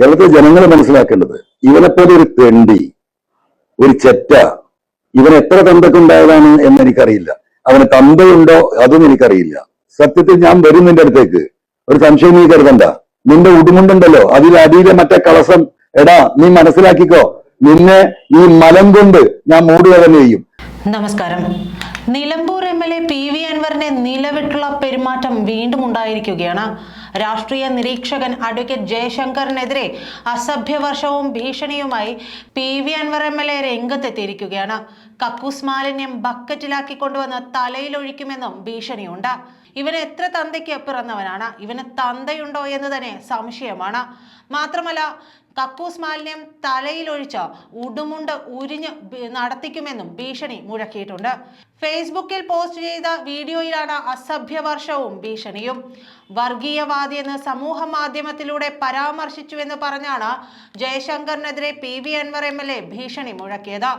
കേരളത്തിലെ ജനങ്ങൾ മനസ്സിലാക്കേണ്ടത് ഇവനെപ്പോലെ ഒരു തെണ്ടി ഒരു ചെറ്റ ഇവൻ എത്ര തന്തക്കുണ്ടായതാണ് എന്ന് എനിക്കറിയില്ല. അവന് തന്തയുണ്ടോ അതും എനിക്കറിയില്ല. സത്യത്തിൽ ഞാൻ വരും നിന്റെ അടുത്തേക്ക്. ഒരു സംശയം നീ കരുതണ്ട. നിന്റെ ഉടുമുണ്ടുണ്ടല്ലോ അതിൽ അടിയിലെ മറ്റേ കളസം. എടാ നീ മനസ്സിലാക്കിക്കോ. നിന്നെ ഈ മലം കൊണ്ട് ഞാൻ മൂടുക തന്നെ ചെയ്യും. നമസ്കാരം. Nilambur M L A P V അൻവറിന്റെ നിലവിട്ടുള്ള പെരുമാറ്റം വീണ്ടും ഉണ്ടായിരിക്കുകയാണ്. രാഷ്ട്രീയ നിരീക്ഷകൻ അഡ്വക്കേറ്റ് ജയശങ്കറിനെതിരെ അസഭ്യവർഷവും ഭീഷണിയുമായി P V Anvar M L A രംഗത്തെത്തിയിരിക്കുകയാണ്. കക്കൂസ് മാലിന്യം ബക്കറ്റിലാക്കി കൊണ്ടുവന്ന് തലയിലൊഴിക്കുമെന്നും ഭീഷണിയുണ്ട്. ഇവന് എത്ര തന്തയ്ക്ക് പിറന്നവനാണ്? ഇവന് തന്തയുണ്ടോ എന്ന് തന്നെ സംശയമാണ്. മാത്രമല്ല കക്കൂസ് മാലിന്യം തലയിലൊഴിച്ച് ഉടുമുണ്ട് ഉരിഞ്ഞ് നടത്തിക്കുമെന്നും ഭീഷണി മുഴക്കിയിട്ടുണ്ട്. ഫേസ്ബുക്കിൽ പോസ്റ്റ് ചെയ്ത വീഡിയോയിലാണ് അസഭ്യവർഷവും ഭീഷണിയും. വർഗീയവാദി എന്ന് സമൂഹ മാധ്യമത്തിലൂടെ പരാമർശിച്ചുവെന്ന് പറഞ്ഞാണ് ജയശങ്കറിനെതിരെ P V Anvar M L A ഭീഷണി മുഴക്കിയത്.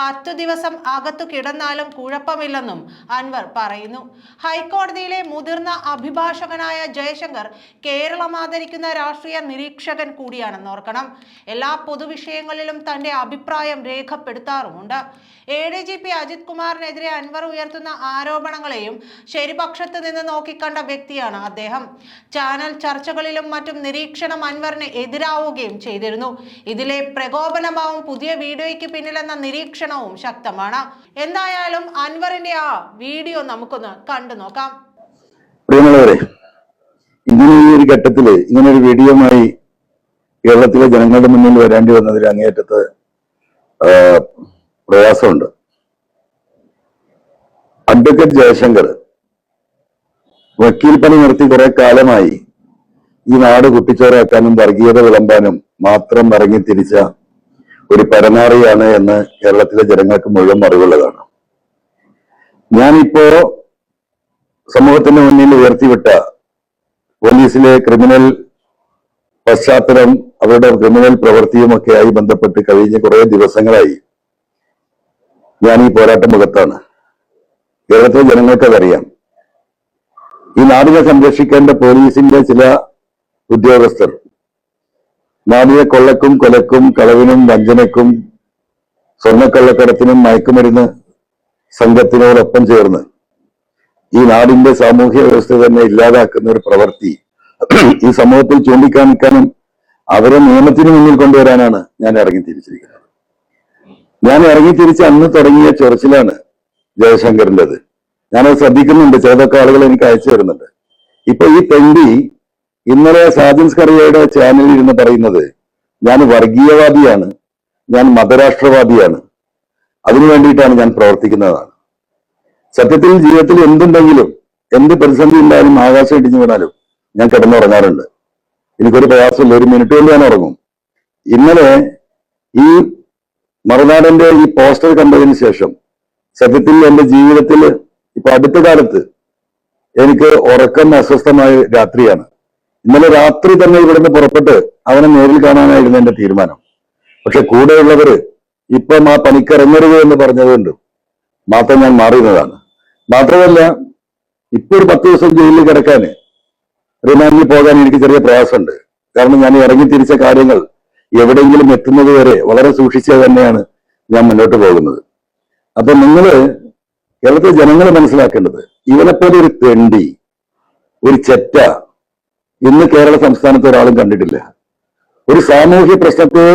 പത്തു ദിവസം അകത്തു കിടന്നാലും കുഴപ്പമില്ലെന്നും അൻവർ പറയുന്നു. ഹൈക്കോടതിയിലെ മുതിർന്ന അഭിഭാഷകനായ ജയശങ്കർ കേരളം ആദരിക്കുന്ന രാഷ്ട്രീയ നിരീക്ഷകൻ കൂടിയാണെന്ന് ഓർക്കണം. എല്ലാ പൊതുവിഷയങ്ങളിലും തന്റെ അഭിപ്രായം രേഖപ്പെടുത്താറുമുണ്ട്. A D G P Ajith കുമാറിനെതിരെ അൻവർ ഉയർത്തുന്ന ആരോപണങ്ങളെയും ശരിപക്ഷത്ത് നിന്ന് നോക്കിക്കണ്ട വ്യക്തിയാണ് അദ്ദേഹം. ചാനൽ ചർച്ചകളിലും മറ്റും നിരീക്ഷണം അൻവറിന് എതിരാവുകയും ചെയ്തിരുന്നു. ഇതിലെ പ്രകോപനഭാവം പുതിയ വീഡിയോയ്ക്ക് പിന്നിലെന്ന നിരീക്ഷണവും ശക്തമാണ്. എന്തായാലും അൻവറിന്റെ ആ വീഡിയോ നമുക്കൊന്ന് കണ്ടു നോക്കാം. പ്രിയമുള്ളവരെ ഇങ്ങനെ ഈ ഒരു ഘട്ടത്തിൽ ഇങ്ങനെ ഒരു വീഡിയോമായി കേരളത്തിലെ ജനങ്ങളുടെ മുന്നിൽ വരേണ്ടി വന്നതിൽ അങ്ങേയറ്റത്ത് ആ, പ്രയാസമുണ്ട്. അഡ്വക്കേറ്റ് ജയശങ്കർ വക്കീൽ പണി നിർത്തി കുറെ കാലമായി ഈ നാട് കുട്ടിച്ചോറാക്കാനും വർഗീയത വിളമ്പാനും മാത്രം ഇറങ്ങി തിരിച്ച ഒരു പരനാറിയാണ് എന്ന് കേരളത്തിലെ ജനങ്ങൾക്ക് മുഴുവൻ അറിവുള്ളതാണ്. ഞാനിപ്പോ സമൂഹത്തിന് മുന്നിൽ ഉയർത്തിവിട്ട പോലീസിലെ ക്രിമിനൽ പശ്ചാത്തലം അവരുടെ ക്രിമിനൽ പ്രവൃത്തിയുമൊക്കെയായി ബന്ധപ്പെട്ട് കഴിഞ്ഞ കുറെ ദിവസങ്ങളായി ഞാൻ ഈ പോരാട്ട മുഖത്താണ്. കേരളത്തിലെ ജനങ്ങൾക്കതറിയാം. ഈ നാടിനെ സംരക്ഷിക്കേണ്ട പോലീസിന്റെ ചില ഉദ്യോഗസ്ഥർ. നാടിനെ കൊള്ളക്കും കൊലക്കും കളവിനും വഞ്ചനക്കും സ്വർണക്കള്ളക്കടത്തിനും മയക്കുമരുന്ന് സംഘത്തിനോടൊപ്പം ചേർന്ന് ഈ നാടിന്റെ സാമൂഹ്യ വ്യവസ്ഥ തന്നെ ഇല്ലാതാക്കുന്ന ഒരു പ്രവൃത്തി ഈ സമൂഹത്തിൽ ചൂണ്ടിക്കാണിക്കാനും അവരെ നിയമത്തിന് മുന്നിൽ കൊണ്ടുവരാനാണ് ഞാൻ ഇറങ്ങി തിരിച്ചിരിക്കുന്നത്. ഞാൻ ഇറങ്ങി തിരിച്ച് അന്ന് തുടങ്ങിയ ചൊറച്ചിലാണ് ജയശങ്കറിന്റെത്. ഞാനത് ശ്രദ്ധിക്കുന്നുണ്ട്. ചിലതൊക്കെ ആളുകൾ എനിക്ക് അയച്ചു തരുന്നുണ്ട്. ഇപ്പൊ ഈ പെണ്ടി ഇന്നലെ സാജൻസ് കറിയയുടെ ചാനലിൽ ഇരുന്ന് പറയുന്നത് ഞാൻ വർഗീയവാദിയാണ്. ഞാൻ മതരാഷ്ട്രവാദിയാണ്. അതിനു വേണ്ടിയിട്ടാണ് ഞാൻ പ്രവർത്തിക്കുന്നതാണ്. സത്യത്തിൽ ജീവിതത്തിൽ എന്തുണ്ടെങ്കിലും എന്ത് പ്രതിസന്ധി ഉണ്ടായാലും ആകാശം ഇടിഞ്ഞു വീണാലും ഞാൻ കിടന്നുറങ്ങാറുണ്ട്. എനിക്കൊരു പ്രയാസമില്ല ഒരു മിനിറ്റ് കൊണ്ട് ഞാൻ ഉറങ്ങും. ഇന്നലെ ഈ മറുനാടന്റെ ഈ പോസ്റ്റർ കണ്ടതിന് ശേഷം സത്യത്തിൽ എന്റെ ജീവിതത്തിൽ ഇപ്പൊ അടുത്ത കാലത്ത് എനിക്ക് ഉറക്കം അസ്വസ്ഥമായ രാത്രിയാണ്. ഇന്നലെ രാത്രി തന്നെ ഇവിടുന്ന് പുറപ്പെട്ട് അവനെ നേരിൽ കാണാനായിരുന്നു എന്റെ തീരുമാനം. പക്ഷെ കൂടെയുള്ളവര് ഇപ്പം ആ പണിക്കിറങ്ങരുത് എന്ന് പറഞ്ഞതുകൊണ്ട് മാത്രം ഞാൻ മാറിയതാണ് മാത്രമല്ല ഇപ്പൊ ഒരു പത്ത് ദിവസം ജയിലിൽ കിടക്കാൻ റിമാൻഡിൽ പോകാൻ എനിക്ക് ചെറിയ പ്രയാസമുണ്ട്. കാരണം ഞാൻ ഇറങ്ങി തിരിച്ച കാര്യങ്ങൾ എവിടെയെങ്കിലും എത്തുന്നത് വരെ വളരെ സൂക്ഷിച്ച് തന്നെയാണ് ഞാൻ മുന്നോട്ട് പോകുന്നത്. അപ്പൊ നിങ്ങൾ കേരളത്തിലെ ജനങ്ങൾ മനസ്സിലാക്കേണ്ടത് ഇവനെപ്പോലെ ഒരു തെണ്ടി ഒരു ചെറ്റ ഇന്ന് കേരള സംസ്ഥാനത്ത് ഒരാളും കണ്ടിട്ടില്ല. ഒരു സാമൂഹ്യ പ്രശ്നത്തെ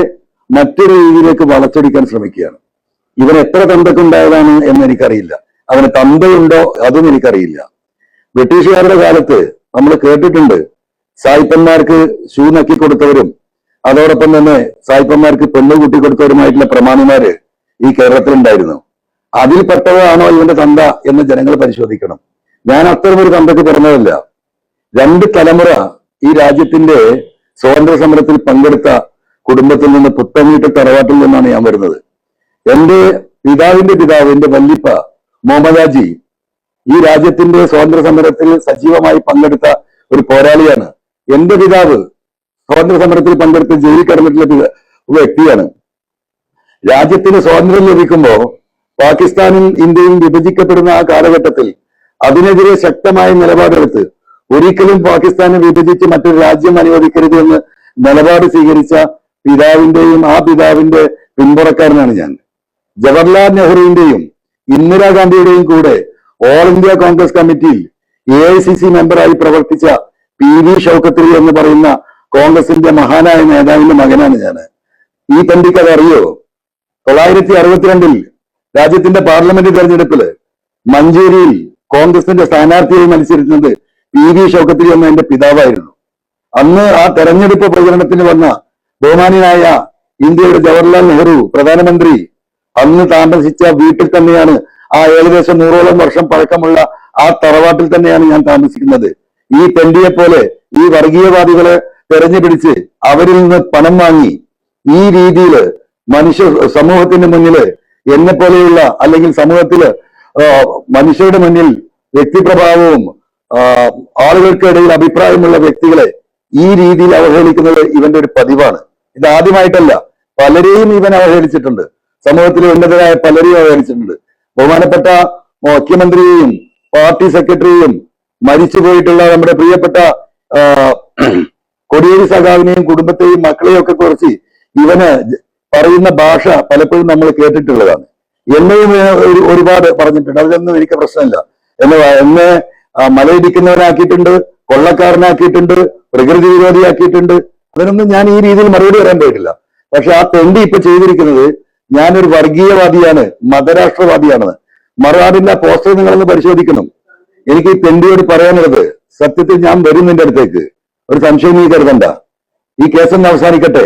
മറ്റൊരു രീതിയിലേക്ക് വളച്ചൊടിക്കാൻ ശ്രമിക്കുകയാണ്. ഇവൻ എത്ര തന്തക്കുണ്ടായതാണ് എന്ന് എനിക്കറിയില്ല. അവന് തന്തയുണ്ടോ അതും എനിക്കറിയില്ല. ബ്രിട്ടീഷുകാരുടെ കാലത്ത് നമ്മൾ കേട്ടിട്ടുണ്ട് സായിപ്പന്മാർക്ക് ഷൂ നക്കി കൊടുത്തവരും അതോടൊപ്പം തന്നെ സായിപ്പന്മാർക്ക് പെണ്ണ് കൂട്ടി കൊടുത്തവരുമായിട്ടുള്ള പ്രമാണിമാര് ഈ കേരളത്തിലുണ്ടായിരുന്നു. അതിൽപ്പെട്ടതാണോ ഇവന്റെ തന്ത എന്ന് ജനങ്ങൾ പരിശോധിക്കണം. ഞാൻ അത്തരം ഒരു തന്തയ്ക്ക് പറഞ്ഞതല്ല രണ്ട് തലമുറ ഈ രാജ്യത്തിന്റെ സ്വാതന്ത്ര്യ സമരത്തിൽ പങ്കെടുത്ത കുടുംബത്തിൽ നിന്ന് പുത്തമീട്ട് തറവാട്ടിൽ നിന്നാണ് ഞാൻ വരുന്നത്. എന്റെ പിതാവിന്റെ പിതാവ് എന്റെ വല്ലിപ്പ മുഹമ്മദാജി ഈ രാജ്യത്തിന്റെ സ്വാതന്ത്ര്യ സമരത്തിൽ സജീവമായി പങ്കെടുത്ത ഒരു പോരാളിയാണ്. എന്റെ പിതാവ് സ്വാതന്ത്ര്യ സമരത്തിൽ പങ്കെടുത്ത് ജയിലിൽ കിടന്നിട്ടുള്ള വ്യക്തിയാണ്. രാജ്യത്തിന് സ്വാതന്ത്ര്യം ലഭിക്കുമ്പോ പാകിസ്ഥാനും ഇന്ത്യയും വിഭജിക്കപ്പെടുന്ന ആ കാലഘട്ടത്തിൽ അതിനെതിരെ ശക്തമായ നിലപാടെടുത്ത് ഒരിക്കലും പാകിസ്ഥാനെ വിഭജിച്ച് മറ്റൊരു രാജ്യം അനുവദിക്കരുത് എന്ന് നിലപാട് സ്വീകരിച്ച പിതാവിന്റെയും ആ പിതാവിന്റെ പിന്തുണക്കാരനാണ് ഞാൻ. ജവഹർലാൽ നെഹ്റുവിന്റെയും ഇന്ദിരാഗാന്ധിയുടെയും കൂടെ ഓൾ ഇന്ത്യ കോൺഗ്രസ് കമ്മിറ്റിയിൽ എ ഐ സി സി മെമ്പറായി പ്രവർത്തിച്ച പി വി ഷൌക്കത്രി എന്ന് പറയുന്ന കോൺഗ്രസിന്റെ മഹാനായ നേതാവിന്റെ മകനാണ് ഞാൻ. ഈ തണ്ടിക്ക് അറിയോ തൊള്ളായിരത്തി അറുപത്തിരണ്ടിൽ രാജ്യത്തിന്റെ പാർലമെന്റ് തെരഞ്ഞെടുപ്പിൽ മഞ്ചേരിയിൽ കോൺഗ്രസിന്റെ സ്ഥാനാർത്ഥിയായി മത്സരിക്കുന്നത് പി വി ഷൗക്കത്തിരി എന്ന എന്റെ പിതാവായിരുന്നു. അന്ന് ആ തെരഞ്ഞെടുപ്പ് പ്രചരണത്തിന് വന്ന ബഹുമാനിയായ ഇന്ത്യയുടെ ജവഹർലാൽ നെഹ്റു പ്രധാനമന്ത്രി അന്ന് താമസിച്ച വീട്ടിൽ തന്നെയാണ് ആ ഏകദേശം നൂറോളം വർഷം പഴക്കമുള്ള ആ തറവാട്ടിൽ തന്നെയാണ് ഞാൻ താമസിക്കുന്നത്. ഈ പെണ്ടിയെ പോലെ ഈ വർഗീയവാദികളെ തെരഞ്ഞുപിടിച്ച് അവരിൽ നിന്ന് പണം വാങ്ങി ഈ രീതിയിൽ മനുഷ്യ സമൂഹത്തിന്റെ മുന്നിൽ എന്നെ പോലെയുള്ള അല്ലെങ്കിൽ സമൂഹത്തിൽ മനുഷ്യരുടെ മുന്നിൽ വ്യക്തിപ്രഭാവവും ആളുകൾക്കിടയിൽ അഭിപ്രായമുള്ള വ്യക്തികളെ ഈ രീതിയിൽ അവഹേളിക്കുന്നത് ഇവന്റെ ഒരു പതിവാണ്. ഇത് ആദ്യമായിട്ടല്ല. പലരെയും ഇവൻ അവഹേളിച്ചിട്ടുണ്ട്. സമൂഹത്തിലെ ഉന്നതരായ പലരെയും അവഹേളിച്ചിട്ടുണ്ട്. ബഹുമാനപ്പെട്ട മുഖ്യമന്ത്രിയെയും പാർട്ടി സെക്രട്ടറിയെയും മരിച്ചു പോയിട്ടുള്ള നമ്മുടെ പ്രിയപ്പെട്ട കൊടിയേരി സഖാവിനെയും കുടുംബത്തെയും മക്കളെയും ഒക്കെ കുറച്ച് ഇവന് പറയുന്ന ഭാഷ പലപ്പോഴും നമ്മൾ കേട്ടിട്ടുള്ളതാണ്. എന്നെയും ഒരുപാട് പറഞ്ഞിട്ടുണ്ട്. അതിലൊന്നും എനിക്ക് പ്രശ്നമില്ല. എന്നെ എന്നെ മലയിടിക്കുന്നവനാക്കിയിട്ടുണ്ട് കൊള്ളക്കാരനാക്കിയിട്ടുണ്ട് പ്രകൃതി വിരോധിയാക്കിയിട്ടുണ്ട്. അതിനൊന്നും ഞാൻ ഈ രീതിയിൽ മറുപടി പറയാൻ പോയിട്ടില്ല. പക്ഷെ ആ തെണ്ടി ഇപ്പൊ ചെയ്തിരിക്കുന്നത് ഞാനൊരു വർഗീയവാദിയാണ് മതരാഷ്ട്രവാദിയാണെന്ന്. മറുനാടിന്റെ പോസ്റ്റർ നിങ്ങളൊന്ന് പരിശോധിക്കണം. എനിക്ക് ഈ തെണ്ടിയോട് പറയാനുള്ളത് സത്യത്തിൽ ഞാൻ വരും നിന്റെ അടുത്തേക്ക്. ഒരു സംശയം നീ കരുതണ്ട. ഈ കേസൊന്ന് അവസാനിക്കട്ടെ.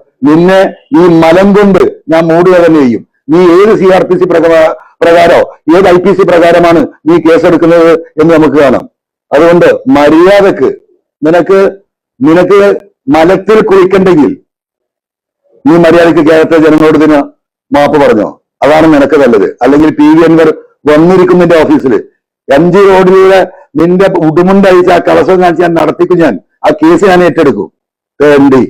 നിന്നെ ഈ മലം കൊണ്ട് ഞാൻ മൂടുക തന്നെ ചെയ്യും. നീ ഏത് സി ആർ പി സി പ്രകാരോ ഏത് ഐ പി സി പ്രകാരമാണ് നീ കേസെടുക്കുന്നത് എന്ന് നമുക്ക് കാണാം. അതുകൊണ്ട് മര്യാദയ്ക്ക് നിനക്ക് നിനക്ക് മലത്തിൽ കുളിക്കണ്ടെങ്കിൽ നീ മര്യാദയ്ക്ക് കേരളത്തെ ജനങ്ങളോട് ഇതിന് മാപ്പ് പറഞ്ഞോ. അതാണ് നിനക്ക് നല്ലത്. അല്ലെങ്കിൽ പി വി അൻവർ വന്നിരിക്കുന്നതിന്റെ ഓഫീസിൽ ഓഫീസിൽ അഞ്ച് റോഡിലൂടെ നിന്റെ ഉടുമുണ്ടയച്ച് ആ കളസം കാണിച്ച് ഞാൻ നടത്തിക്കും ഞാൻ. ആ കേസ് ഞാൻ ഏറ്റെടുക്കും. വേണ്ടി